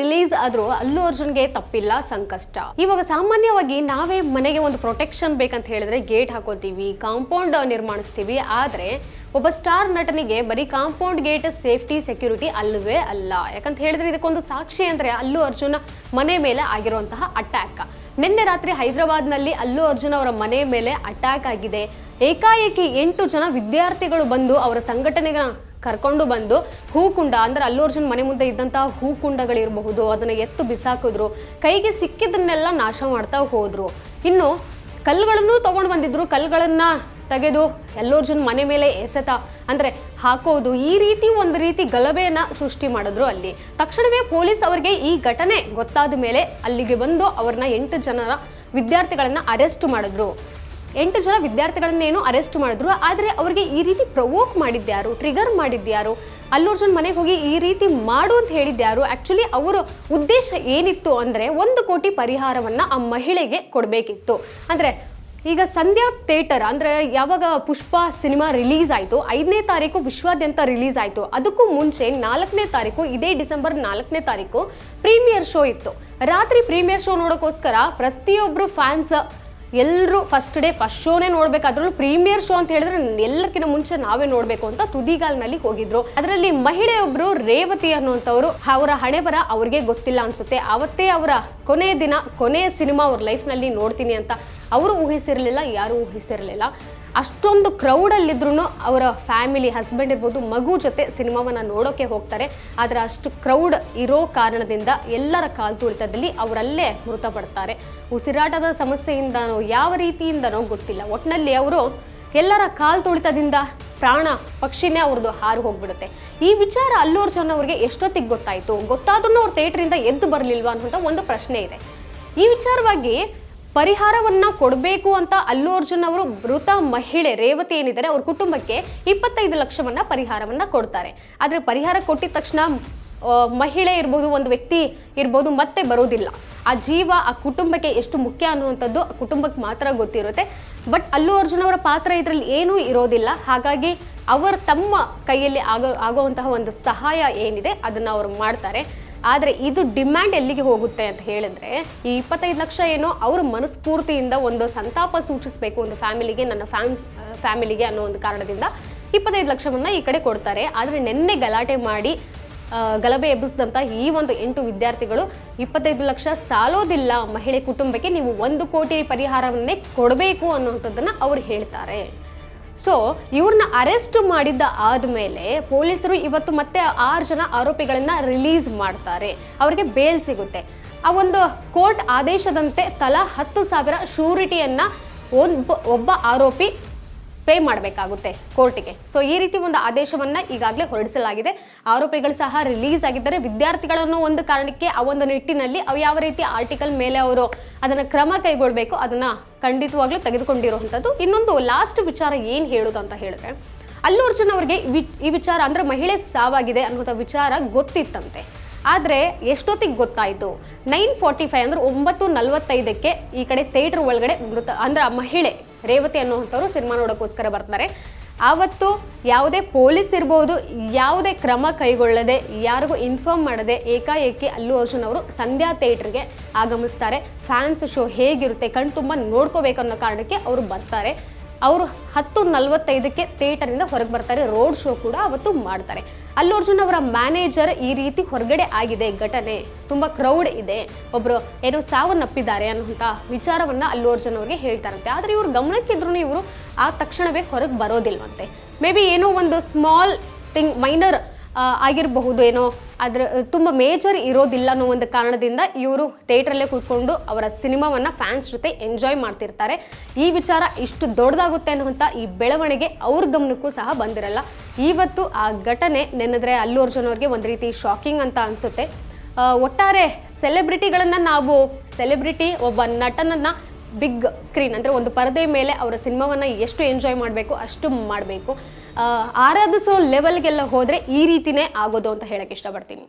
Release ಆದರೂ ಅಲ್ಲು ಅರ್ಜುನ್ಗೆ ತಪ್ಪಿಲ್ಲ ಸಂಕಷ್ಟ. ಇವಾಗ ಸಾಮಾನ್ಯವಾಗಿ ನಾವೇ ಮನೆಗೆ ಒಂದು ಪ್ರೊಟೆಕ್ಷನ್ ಬೇಕಂತ ಹೇಳಿದ್ರೆ ಗೇಟ್ ಹಾಕೋತೀವಿ ಕಾಂಪೌಂಡ್ ನಿರ್ಮಾಣಿಸ್ತೀವಿ. ಆದ್ರೆ ಒಬ್ಬ ಸ್ಟಾರ್ ನಟನಿಗೆ ಬರೀ ಕಾಂಪೌಂಡ್ ಗೇಟ್ ಸೇಫ್ಟಿ ಸೆಕ್ಯೂರಿಟಿ ಅಲ್ಲವೇ ಅಲ್ಲ. ಯಾಕಂತ ಹೇಳಿದ್ರೆ ಇದಕ್ಕೊಂದು ಸಾಕ್ಷಿ ಅಂದ್ರೆ ಅಲ್ಲು ಅರ್ಜುನ್ ಮನೆ ಮೇಲೆ ಆಗಿರುವಂತಹ ಅಟ್ಯಾಕ್ ನಿನ್ನೆ ರಾತ್ರಿ ಹೈದರಾಬಾದ್ನಲ್ಲಿ ಅಲ್ಲು ಅರ್ಜುನ್ ಅವರ ಮನೆ ಮೇಲೆ ಅಟ್ಯಾಕ್ ಆಗಿದೆ. ಏಕಾಏಕಿ ಎಂಟು ಜನ ವಿದ್ಯಾರ್ಥಿಗಳು ಬಂದು ಅವರ ಸಂಘಟನೆಗಳ ಕರ್ಕೊಂಡು ಬಂದು ಹೂಕುಂಡ ಅಂದ್ರೆ ಅರ್ಜುನ್ ಮನೆ ಮುಂದೆ ಇದ್ದಂತಹ ಹೂಕುಂಡಗಳಿರಬಹುದು ಅದನ್ನ ಎತ್ತು ಬಿಸಾಕಿದ್ರು, ಕೈಗೆ ಸಿಕ್ಕಿದ್ದನ್ನೆಲ್ಲ ನಾಶ ಮಾಡ್ತಾ ಹೋದ್ರು. ಇನ್ನು ಕಲ್ಲುಗಳನ್ನು ತಗೊಂಡು ಬಂದಿದ್ರು, ಕಲ್ಲುಗಳನ್ನು ತೆಗೆದು ಎಲ್ಲೋರ್ಜುನ್ ಮನೆ ಮೇಲೆ ಎಸೆತ, ಅಂದ್ರೆ ಹಾಕೋದು, ಈ ರೀತಿ ಒಂದು ರೀತಿ ಗಲಭೆಯನ್ನು ಸೃಷ್ಟಿ ಮಾಡಿದ್ರು ಅಲ್ಲಿ. ತಕ್ಷಣವೇ ಪೊಲೀಸ್ ಅವರಿಗೆ ಈ ಘಟನೆ ಗೊತ್ತಾದ ಮೇಲೆ ಅಲ್ಲಿಗೆ ಬಂದು ಅವ್ರನ್ನ ಎಂಟು ಜನರ ವಿದ್ಯಾರ್ಥಿಗಳನ್ನು ಅರೆಸ್ಟ್ ಮಾಡಿದ್ರು. ಎಂಟು ಜನ ವಿದ್ಯಾರ್ಥಿಗಳನ್ನೇನು ಅರೆಸ್ಟ್ ಮಾಡಿದ್ರು, ಆದರೆ ಅವರಿಗೆ ಈ ರೀತಿ ಪ್ರವೋಕ್ ಮಾಡಿದ್ಯಾರು ಟ್ರಿಗರ್ ಮಾಡಿದ್ಯಾರು? ಅಲ್ಲು ಜನ ಮನೆಗೆ ಹೋಗಿ ಈ ರೀತಿ ಮಾಡು ಅಂತ ಹೇಳಿದ್ಯಾರು? ಆ್ಯಕ್ಚುಲಿ ಅವರ ಉದ್ದೇಶ ಏನಿತ್ತು ಅಂದರೆ ಒಂದು ಕೋಟಿ ಪರಿಹಾರವನ್ನು ಆ ಮಹಿಳೆಗೆ ಕೊಡಬೇಕಿತ್ತು. ಅಂದರೆ ಈಗ ಸಂಧ್ಯಾ ಥಿಯೇಟರ್, ಅಂದರೆ ಯಾವಾಗ ಪುಷ್ಪ ಸಿನಿಮಾ ರಿಲೀಸ್ ಆಯಿತು, ಐದನೇ ತಾರೀಕು ವಿಶ್ವಾದ್ಯಂತ ರಿಲೀಸ್ ಆಯಿತು. ಅದಕ್ಕೂ ಮುಂಚೆ ನಾಲ್ಕನೇ ತಾರೀಕು, ಇದೇ ಡಿಸೆಂಬರ್ ನಾಲ್ಕನೇ ತಾರೀಕು ಪ್ರೀಮಿಯರ್ ಶೋ ಇತ್ತು. ರಾತ್ರಿ ಪ್ರೀಮಿಯರ್ ಶೋ ನೋಡೋಕ್ಕೋಸ್ಕರ ಪ್ರತಿಯೊಬ್ಬರು ಫ್ಯಾನ್ಸ್ ಎಲ್ಲರೂ ಫಸ್ಟ್ ಡೇ ಫಸ್ಟ್ ಶೋನೇ ನೋಡ್ಬೇಕು. ಅದ್ರಲ್ಲೂ ಪ್ರೀಮಿಯರ್ ಶೋ ಅಂತ ಹೇಳಿದ್ರೆ ಎಲ್ಲಕ್ಕಿಂತ ಮುಂಚೆ ನಾವೇ ನೋಡ್ಬೇಕು ಅಂತ ತುದಿಗಾಲ್ನಲ್ಲಿ ಹೋಗಿದ್ರು. ಅದರಲ್ಲಿ ಮಹಿಳೆಯೊಬ್ರು ರೇವತಿ ಅನ್ನುವಂಥವ್ರು, ಅವರ ಹಣೆ ಬರ ಅವ್ರಿಗೆ ಗೊತ್ತಿಲ್ಲ ಅನ್ಸುತ್ತೆ. ಅವತ್ತೇ ಅವರ ಕೊನೆಯ ದಿನ, ಕೊನೆಯ ಸಿನಿಮಾ ಅವ್ರ ಲೈಫ್ನಲ್ಲಿ ನೋಡ್ತೀನಿ ಅಂತ. ಅವರು ಊಹಿಸಿರಲಿಲ್ಲ, ಯಾರು ಊಹಿಸಿರಲಿಲ್ಲ. ಅಷ್ಟೊಂದು ಕ್ರೌಡಲ್ಲಿದ್ರು ಅವರ ಫ್ಯಾಮಿಲಿ ಹಸ್ಬೆಂಡ್ ಇರ್ಬೋದು, ಮಗು ಜೊತೆ ಸಿನಿಮಾವನ್ನ ನೋಡೋಕೆ ಹೋಗ್ತಾರೆ. ಆದರೆ ಅಷ್ಟು ಕ್ರೌಡ್ ಇರೋ ಕಾರಣದಿಂದ ಎಲ್ಲರ ಕಾಲ್ ತುಳಿತದಲ್ಲಿ ಅವರಲ್ಲೇ ಮೃತಪಡ್ತಾರೆ. ಉಸಿರಾಟದ ಸಮಸ್ಯೆಯಿಂದನೋ, ಯಾವ ರೀತಿಯಿಂದನೋ ಗೊತ್ತಿಲ್ಲ. ಒಟ್ಟಿನಲ್ಲಿ ಅವರು ಎಲ್ಲರ ಕಾಲ್ ತುಳಿತದಿಂದ ಪ್ರಾಣ ಪಕ್ಷಿನೇ ಅವ್ರದ್ದು ಹಾರು ಹೋಗ್ಬಿಡುತ್ತೆ. ಈ ವಿಚಾರ ಅಲ್ಲೂರ್ ಅರ್ಜುನ್ ಅವರಿಗೆ ಎಷ್ಟೊತ್ತಿಗೆ ಗೊತ್ತಾಯಿತು? ಗೊತ್ತಾದ್ರೂ ಅವ್ರ ಥಿಯೇಟ್ರಿಂದ ಎದ್ದು ಬರಲಿಲ್ವಾ ಅನ್ನೋಂಥ ಒಂದು ಪ್ರಶ್ನೆ ಇದೆ. ಈ ವಿಚಾರವಾಗಿ ಪರಿಹಾರವನ್ನ ಕೊಡಬೇಕು ಅಂತ ಅಲ್ಲು ಅರ್ಜುನ್ ಅವರು ಮೃತ ಮಹಿಳೆ ರೇವತಿ ಏನಿದ್ದಾರೆ, ಅವ್ರ ಕುಟುಂಬಕ್ಕೆ ಇಪ್ಪತ್ತೈದು ಲಕ್ಷವನ್ನ ಪರಿಹಾರವನ್ನ ಕೊಡ್ತಾರೆ. ಆದ್ರೆ ಪರಿಹಾರ ಕೊಟ್ಟಿದ ತಕ್ಷಣ ಮಹಿಳೆ ಇರ್ಬೋದು, ಒಂದು ವ್ಯಕ್ತಿ ಇರ್ಬೋದು, ಮತ್ತೆ ಬರೋದಿಲ್ಲ. ಆ ಜೀವ, ಆ ಕುಟುಂಬಕ್ಕೆ ಎಷ್ಟು ಮುಖ್ಯ ಅನ್ನುವಂಥದ್ದು ಆ ಕುಟುಂಬಕ್ಕೆ ಮಾತ್ರ ಗೊತ್ತಿರುತ್ತೆ. ಬಟ್ ಅಲ್ಲು ಅರ್ಜುನ್ ಅವರ ಪಾತ್ರ ಇದರಲ್ಲಿ ಏನೂ ಇರೋದಿಲ್ಲ. ಹಾಗಾಗಿ ಅವರು ತಮ್ಮ ಕೈಯಲ್ಲಿ ಆಗೋ, ಆಗುವಂತಹ ಒಂದು ಸಹಾಯ ಏನಿದೆ, ಅದನ್ನು ಅವರು ಮಾಡ್ತಾರೆ. ಆದರೆ ಇದು ಡಿಮ್ಯಾಂಡ್ ಎಲ್ಲಿಗೆ ಹೋಗುತ್ತೆ ಅಂತ ಹೇಳಿದ್ರೆ, ಈ ಇಪ್ಪತ್ತೈದು ಲಕ್ಷ ಏನೋ ಅವ್ರ ಮನಸ್ಫೂರ್ತಿಯಿಂದ ಒಂದು ಸಂತಾಪ ಸೂಚಿಸಬೇಕು ಒಂದು ಫ್ಯಾಮಿಲಿಗೆ, ನನ್ನ ಫ್ಯಾಮ್, ಫ್ಯಾಮಿಲಿಗೆ ಅನ್ನೋ ಒಂದು ಕಾರಣದಿಂದ ಇಪ್ಪತ್ತೈದು ಲಕ್ಷವನ್ನು ಈ ಕಡೆ ಕೊಡ್ತಾರೆ. ಆದರೆ ನಿನ್ನೆ ಗಲಾಟೆ ಮಾಡಿ ಗಲಭೆ ಎಬ್ಬಿಸಿದಂಥ ಈ ಒಂದು ಎಂಟು ವಿದ್ಯಾರ್ಥಿಗಳು, ಇಪ್ಪತ್ತೈದು ಲಕ್ಷ ಸಾಲೋದಿಲ್ಲ ಮಹಿಳೆ ಕುಟುಂಬಕ್ಕೆ, ನೀವು ಒಂದು ಕೋಟಿ ಪರಿಹಾರವನ್ನೇ ಕೊಡಬೇಕು ಅನ್ನುವಂಥದ್ದನ್ನು ಅವ್ರು ಹೇಳ್ತಾರೆ. ಸೊ ಇವ್ರನ್ನ ಅರೆಸ್ಟ್ ಮಾಡಿದ್ದ ಆದಮೇಲೆ ಪೊಲೀಸರು ಇವತ್ತು ಮತ್ತೆ ಆರು ಜನ ಆರೋಪಿಗಳನ್ನ ರಿಲೀಸ್ ಮಾಡ್ತಾರೆ. ಅವರಿಗೆ ಬೇಲ್ ಸಿಗುತ್ತೆ. ಆ ಒಂದು ಕೋರ್ಟ್ ಆದೇಶದಂತೆ ತಲಾ ಹತ್ತು ಸಾವಿರ ಶೂರಿಟಿಯನ್ನ ಒಬ್ಬ ಒಬ್ಬ ಆರೋಪಿ ಪೇ ಮಾಡಬೇಕಾಗುತ್ತೆ ಕೋರ್ಟಿಗೆ. ಸೊ ಈ ರೀತಿ ಒಂದು ಆದೇಶವನ್ನ ಈಗಾಗಲೇ ಹೊರಡಿಸಲಾಗಿದೆ. ಆರೋಪಿಗಳು ಸಹ ರಿಲೀಸ್ ಆಗಿದ್ದಾರೆ. ವಿದ್ಯಾರ್ಥಿಗಳನ್ನು ಒಂದು ಕಾರಣಕ್ಕೆ ಆ ಒಂದು ನಿಟ್ಟಿನಲ್ಲಿ ಅವು ಯಾವ ರೀತಿ ಆರ್ಟಿಕಲ್ ಮೇಲೆ ಅವರು ಅದನ್ನ ಕ್ರಮ ಕೈಗೊಳ್ಬೇಕು, ಅದನ್ನ ಖಂಡಿತವಾಗ್ಲೂ ತೆಗೆದುಕೊಂಡಿರುವಂಥದ್ದು. ಇನ್ನೊಂದು ಲಾಸ್ಟ್ ವಿಚಾರ ಏನು ಹೇಳೋದು ಅಂತ ಹೇಳಿದ್ರೆ, ಅಲ್ಲೂ ಅರ್ಜುನ್ ಅವರಿಗೆ ಈ ವಿಚಾರ ಅಂದ್ರೆ ಮಹಿಳೆ ಸಾವಾಗಿದೆ ಅನ್ನುವಂಥ ವಿಚಾರ ಗೊತ್ತಿತ್ತಂತೆ. ಆದರೆ ಎಷ್ಟೊತ್ತಿಗೆ ಗೊತ್ತಾಯಿತು? ನೈನ್ ಫಾರ್ಟಿ ಫೈವ್ ಅಂದ್ರೆ ಒಂಬತ್ತು ನಲವತ್ತೈದಕ್ಕೆ ಈ ಕಡೆ ಥಿಯೇಟರ್ ಒಳಗಡೆ ಮೃತ ಅಂದ್ರೆ ಆ ಮಹಿಳೆ ರೇವತಿ ಅನ್ನುವಂಥವ್ರು ಸಿನಿಮಾ ನೋಡೋಕ್ಕೋಸ್ಕರ ಬರ್ತಾರೆ. ಆವತ್ತು ಯಾವುದೇ ಪೊಲೀಸ್ ಇರ್ಬೋದು, ಯಾವುದೇ ಕ್ರಮ ಕೈಗೊಳ್ಳದೆ, ಯಾರಿಗೂ ಇನ್ಫಾರ್ಮ್ ಮಾಡದೆ ಏಕಾಏಕಿ ಅಲ್ಲು ಅರ್ಜುನ್ ಅವರು ಸಂಧ್ಯಾ ಥಿಯೇಟರ್ಗೆ ಆಗಮಿಸ್ತಾರೆ. ಫ್ಯಾನ್ಸ್ ಶೋ ಹೇಗಿರುತ್ತೆ ಕಣ್ತುಂಬ ನೋಡ್ಕೋಬೇಕು ಅನ್ನೋ ಕಾರಣಕ್ಕೆ ಅವರು ಬರ್ತಾರೆ. ಅವರು ಹತ್ತು ನಲವತ್ತೈದಕ್ಕೆ ಥಿಯೇಟರಿಂದ ಹೊರಗೆ ಬರ್ತಾರೆ. ರೋಡ್ ಶೋ ಕೂಡ ಅವತ್ತು ಮಾಡ್ತಾರೆ. ಅಲ್ಲಿ ಅರ್ಜುನ್ ಅವರ ಮ್ಯಾನೇಜರ್ ಈ ರೀತಿ ಹೊರಗಡೆ ಆಗಿದೆ. ಘಟನೆ ತುಂಬ ಕ್ರೌಡ್ ಇದೆ. ಒಬ್ಬರು ಏನೋ ಸಾವನ್ನಪ್ಪಿದ್ದಾರೆ ಅನ್ನುವಂಥ ವಿಚಾರವನ್ನ ಅಲ್ಲು ಅರ್ಜುನ್ ಅವರಿಗೆ ಹೇಳ್ತಾರಂತೆ ಆದರೆ ಇವರು ಗಮನಕ್ಕಿದ್ರು ಇವರು ಆ ತಕ್ಷಣವೇ ಹೊರಗೆ ಬರೋದಿಲ್ವಂತೆ. ಮೇ ಬಿ ಏನೋ ಒಂದು ಸ್ಮಾಲ್ ಥಿಂಗ್ ಮೈನರ್ ಆಗಿರಬಹುದು, ಏನೋ ಅದ್ರ, ತುಂಬ ಮೇಜರ್ ಇರೋದಿಲ್ಲ ಅನ್ನೋ ಒಂದು ಕಾರಣದಿಂದ ಇವರು ಥಿಯೇಟ್ರಲ್ಲೇ ಕೂತ್ಕೊಂಡು ಅವರ ಸಿನಿಮಾವನ್ನು ಫ್ಯಾನ್ಸ್ ಜೊತೆ ಎಂಜಾಯ್ ಮಾಡ್ತಿರ್ತಾರೆ. ಈ ವಿಚಾರ ಇಷ್ಟು ದೊಡ್ಡದಾಗುತ್ತೆ ಅನ್ನುವಂಥ ಈ ಬೆಳವಣಿಗೆ ಅವ್ರ ಗಮನಕ್ಕೂ ಸಹ ಬಂದಿರಲ್ಲ. ಇವತ್ತು ಆ ಘಟನೆ ನೆನೆದ್ರೆ ಅಲ್ಲು ಅರ್ಜುನ್ ಅವ್ರಿಗೆ ಒಂದು ರೀತಿ ಶಾಕಿಂಗ್ ಅಂತ ಅನಿಸುತ್ತೆ. ಒಟ್ಟಾರೆ ಸೆಲೆಬ್ರಿಟಿಗಳನ್ನು ನಾವು ಸೆಲೆಬ್ರಿಟಿ ಒಬ್ಬ ನಟನನ್ನು ಬಿಗ್ ಸ್ಕ್ರೀನ್ ಅಂದರೆ ಒಂದು ಪರದೆ ಮೇಲೆ ಅವರ ಸಿನಿಮಾವನ್ನು ಎಷ್ಟು ಎಂಜಾಯ್ ಮಾಡಬೇಕು, ಅಷ್ಟು ಮಾಡಬೇಕು. ಆರಾಧಿಸೋ ಲೆವೆಲ್ಗೆಲ್ಲ ಹೋದರೆ ಈ ರೀತಿನೇ ಆಗೋದು ಅಂತ ಹೇಳಕ್ಕೆ ಇಷ್ಟಪಡ್ತೀನಿ.